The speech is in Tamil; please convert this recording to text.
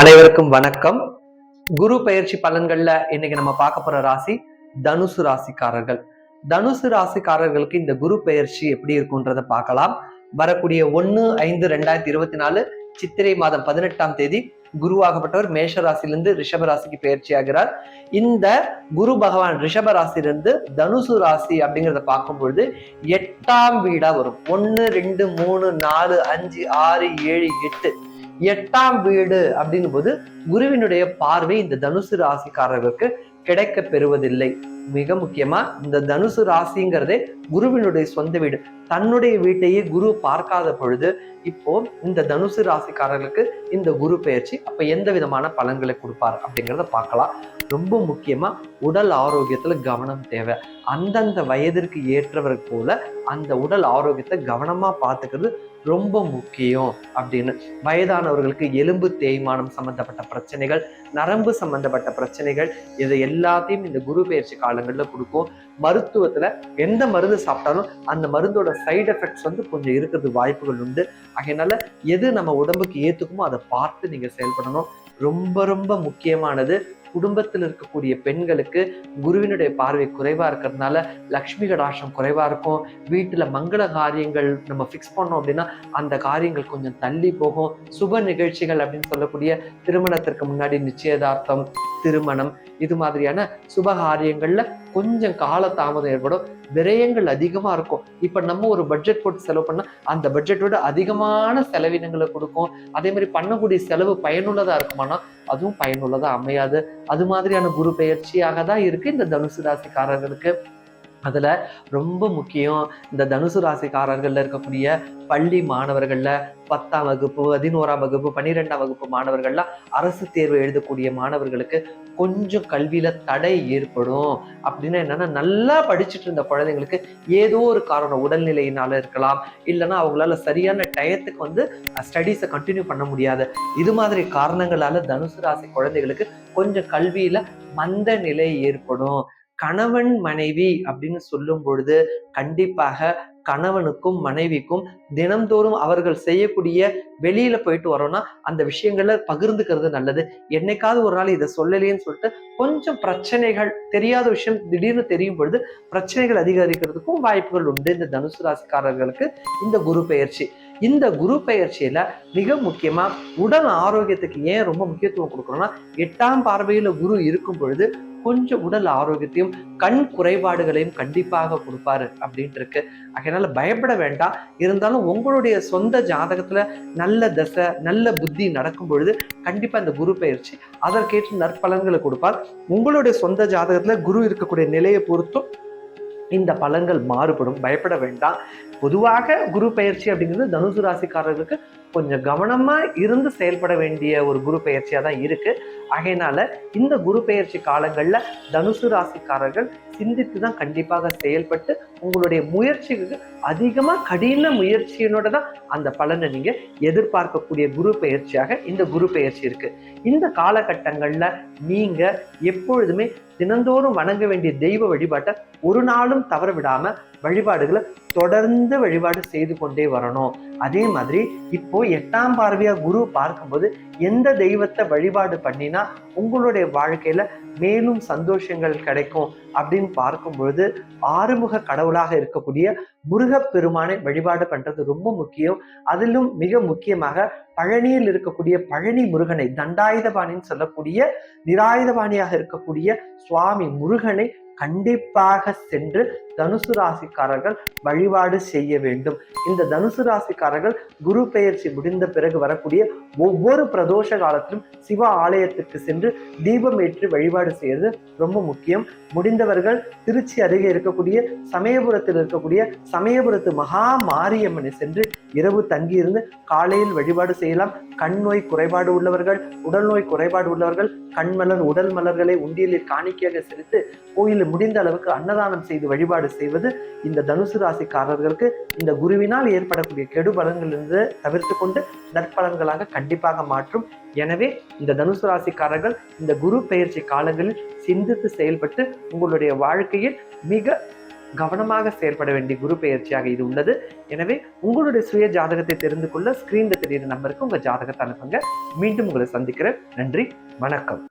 அனைவருக்கும் வணக்கம். குரு பயிற்சி பலன்கள்ல இன்னைக்கு நம்ம பார்க்க போற ராசி தனுசு ராசிக்காரர்கள். தனுசு ராசிக்காரர்களுக்கு இந்த குரு பயிற்சி எப்படி இருக்கும்ன்றத பார்க்கலாம். வரக்கூடிய ஒன்னு ஐந்து ரெண்டாயிரத்தி இருபத்தி நாலு சித்திரை மாதம் பதினெட்டாம் தேதி குருவாகப்பட்டவர் மேஷ ராசியிலிருந்து ரிஷப ராசிக்கு பயிற்சி ஆகிறார். இந்த குரு பகவான் ரிஷப ராசியிலிருந்து தனுசு ராசி அப்படிங்கிறத பார்க்கும் பொழுது எட்டாம் வீடா வரும். ஒன்னு ரெண்டு மூணு நாலு அஞ்சு ஆறு ஏழு எட்டு எட்டாம் வீடு அப்படின்னும் போது குருவினுடைய பார்வை இந்த தனுசு ராசிக்காரர்களுக்கு கிடைக்க பெறுவதில்லை. மிக முக்கியமா இந்த தனுசு ராசிங்கிறதே குருவினுடைய சொந்த வீடு. தன்னுடைய வீட்டையே குரு பார்க்காத பொழுது இப்போ இந்த தனுசு ராசிக்காரர்களுக்கு இந்த குரு பயிற்சி அப்ப எந்த விதமான பலன்களை கொடுப்பார் அப்படிங்கிறத பார்க்கலாம். ரொம்ப முக்கியமா உடல் ஆரோக்கியத்துல கவனம் தேவை. அந்தந்த வயதிற்கு ஏற்றவர் போல அந்த உடல் ஆரோக்கியத்தை கவனமா பார்த்துக்கிறது ரொம்ப முக்கியம் அப்படின்னு. வயதானவர்களுக்கு எலும்பு தேய்மானம் சம்பந்தப்பட்ட பிரச்சனைகள் நரம்பு சம்பந்தப்பட்ட பிரச்சனைகள் இதை எல்லாத்தையும் இந்த குரு பயிற்சி காலங்கள்ல கொடுக்கும். மருத்துவத்துல எந்த மருந்து சாப்பிட்டாலும் அந்த மருந்தோட சைடு எஃபெக்ட்ஸ் வந்து கொஞ்சம் இருக்கிறது வாய்ப்புகள் உண்டு. அதனால எது நம்ம உடம்புக்கு ஏத்துக்குமோ அதை பார்த்து நீங்க செயல்படணும். ரொம்ப ரொம்ப முக்கியமானது குடும்பத்தில் இருக்கக்கூடிய பெண்களுக்கு குருவினுடைய பார்வை குறைவாக இருக்கிறதுனால லக்ஷ்மி கடாட்சம் குறைவாக இருக்கும். வீட்டில் மங்கள காரியங்கள் நம்ம ஃபிக்ஸ் பண்ணோம் அப்படின்னா அந்த காரியங்கள் கொஞ்சம் தள்ளி போகும். சுப நிகழ்ச்சிகள் அப்படின்னு சொல்லக்கூடிய திருமணத்திற்கு முன்னாடி நிச்சயதார்த்தம் திருமணம் இது மாதிரியான சுப காரியங்களில் கொஞ்சம் கால தாமதம் ஏற்படும். விரயங்கள் அதிகமா இருக்கும். இப்ப நம்ம ஒரு பட்ஜெட் போட்டு செலவு பண்ணா அந்த பட்ஜெட்டோட அதிகமான செலவினங்களை கொடுக்கும். அதே மாதிரி பண்ணக்கூடிய செலவு பயனுள்ளதா இருக்குமானா அதுவும் பயனுள்ளதா அமையாது. அது மாதிரியான குரு பெயர்ச்சியாக தான் இருக்கு இந்த தனுசு ராசிக்காரர்களுக்கு. அதில் ரொம்ப முக்கியம் இந்த தனுசு ராசிக்காரர்களில் இருக்கக்கூடிய பள்ளி மாணவர்களில் பத்தாம் வகுப்பு பதினோராம் வகுப்பு பன்னிரெண்டாம் வகுப்பு மாணவர்கள்லாம் அரசு தேர்வு எழுதக்கூடிய மாணவர்களுக்கு கொஞ்சம் கல்வியில் தடை ஏற்படும். அப்படின்னா என்னென்னா நல்லா படிச்சுட்டு இருந்த குழந்தைங்களுக்கு ஏதோ ஒரு காரணம் உடல்நிலையினால இருக்கலாம். இல்லைன்னா அவங்களால சரியான டயத்துக்கு வந்து ஸ்டடீஸை கண்டினியூ பண்ண முடியாது. இது மாதிரி காரணங்களால தனுசு ராசி குழந்தைகளுக்கு கொஞ்சம் கல்வியில் மந்த நிலை ஏற்படும். கணவன் மனைவி அப்படின்னு சொல்லும் பொழுது கண்டிப்பாக கணவனுக்கும் மனைவிக்கும் தினம்தோறும் அவர்கள் செய்யக்கூடிய வெளியில போயிட்டு வரோம்னா அந்த விஷயங்களை பகிர்ந்துக்கிறது நல்லது. என்னைக்காவது ஒரு நாள் இதை சொல்லலையேன்னு சொல்லிட்டு கொஞ்சம் பிரச்சனைகள் தெரியாத விஷயம் திடீர்னு தெரியும் பொழுது பிரச்சனைகள் அதிகரிக்கிறதுக்கும் வாய்ப்புகள் உண்டு. இந்த தனுசு ராசிக்காரர்களுக்கு இந்த குரு பெயர்ச்சி. இந்த குரு பயிற்சியில மிக முக்கியமா உடல் ஆரோக்கியத்துக்கு ஏன் ரொம்ப முக்கியத்துவம் கொடுக்கணும்னா எட்டாம் பார்வையில குரு இருக்கும் பொழுது கொஞ்சம் உடல் ஆரோக்கியத்தையும் கண் குறைபாடுகளையும் கண்டிப்பாக கொடுப்பாரு அப்படின்ட்டு இருக்கு அதனால பயப்பட வேண்டாம். இருந்தாலும் உங்களுடைய சொந்த ஜாதகத்துல நல்ல தசை நல்ல புத்தி நடக்கும் பொழுது கண்டிப்பா இந்த குரு பயிற்சி அதற்கேற்ற நற்பலன்களை கொடுப்பார். உங்களுடைய சொந்த ஜாதகத்துல குரு இருக்கக்கூடிய நிலையை பொறுத்தும் இந்த பலன்கள் மாறுபடும். பயப்பட வேண்டாம். பொதுவாக குரு பயிற்சி அப்படிங்கிறது தனுசு ராசிக்காரர்களுக்கு கொஞ்சம் கவனமா இருந்து செயல்பட வேண்டிய ஒரு குரு பெயர்ச்சியாக தான் இருக்கு. ஆகையினால இந்த குரு பெயர்ச்சி காலங்கள்ல தனுசு ராசிக்காரர்கள் சிந்தித்து தான் கண்டிப்பாக செயல்பட்டு உங்களுடைய முயற்சிக்கு அதிகமா கடின முயற்சியினோட தான் அந்த பலனை நீங்க எதிர்பார்க்கக்கூடிய குரு பெயர்ச்சியாக இந்த குரு பெயர்ச்சி இருக்கு. இந்த காலகட்டங்கள்ல நீங்க எப்பொழுதுமே தினந்தோறும் வணங்க வேண்டிய தெய்வ வழிபாட்டை ஒரு நாளும் தவற விடாம வழிபாடுகளை தொடர்ந்து வழிபாடு செய்து கொண்டே வரணும். அதே மாதிரி இப்போ எட்டாம் பார்வையா குரு பார்க்கும்போது எந்த தெய்வத்தை வழிபாடு பண்ணினா உங்களுடைய வாழ்க்கையில மேலும் சந்தோஷங்கள் கிடைக்கும் அப்படின்னு பார்க்கும்பொழுது ஆறுமுக கடவுளாக இருக்கக்கூடிய முருகப்பெருமானை வழிபாடு பண்றது ரொம்ப முக்கியம். அதிலும் மிக முக்கியமாக பழனியில் இருக்கக்கூடிய பழனி முருகனை தண்டாயுதபாணின்னு சொல்லக்கூடிய நிராயுதபாணியாக இருக்கக்கூடிய சுவாமி முருகனை கண்டிப்பாக சென்று தனுசு ராசிக்காரர்கள் வழிபாடு செய்ய வேண்டும். இந்த தனுசு ராசிக்காரர்கள் குரு பெயர்ச்சி முடிந்த பிறகு வரக்கூடிய ஒவ்வொரு பிரதோஷ காலத்திலும் சிவ ஆலயத்திற்கு சென்று தீபம் ஏற்றி வழிபாடு செய்வது ரொம்ப முக்கியம். முடிந்தவர்கள் திருச்சி அருகே இருக்கக்கூடிய சமயபுரத்தில் இருக்கக்கூடிய சமயபுரத்து மகா மாரியம்மனை சென்று இரவு தங்கியிருந்து காலையில் வழிபாடு செய்யலாம். கண் நோய் குறைபாடு உள்ளவர்கள் உடல் நோய் குறைபாடு உள்ளவர்கள் கண் மலர் உடல் மலர்களை உண்டியலில் காணிக்கையாக செலுத்து கோயிலில் முடிந்த அளவுக்கு அன்னதானம் செய்து வழிபாடு செய்வது இந்த தனுசு ராசிக்காரர்களுக்கு இந்த குருவினால் ஏற்படக்கூடிய கெடுபலன்களிலிருந்து தவிர்த்து கொண்டு நற்பலன்களாக கண்டிப்பாக மாற்றும். எனவே இந்த தனுசு ராசிக்காரர்கள் இந்த குரு பெயர்ச்சி காலங்களில் சிந்தித்து செயல்பட்டு உங்களுடைய வாழ்க்கையில் மிக கவனமாக செயல்பட வேண்டிய குரு பெயர்ச்சியாக இது உள்ளது. எனவே உங்களுடைய சுய ஜாதகத்தை தெரிந்து கொள்ள ஸ்கிரீன்ல தெரியுற நம்பருக்கு உங்க ஜாதகத்தை அனுப்புங்க. மீண்டும் உங்களை சந்திக்கிறேன். நன்றி. வணக்கம்.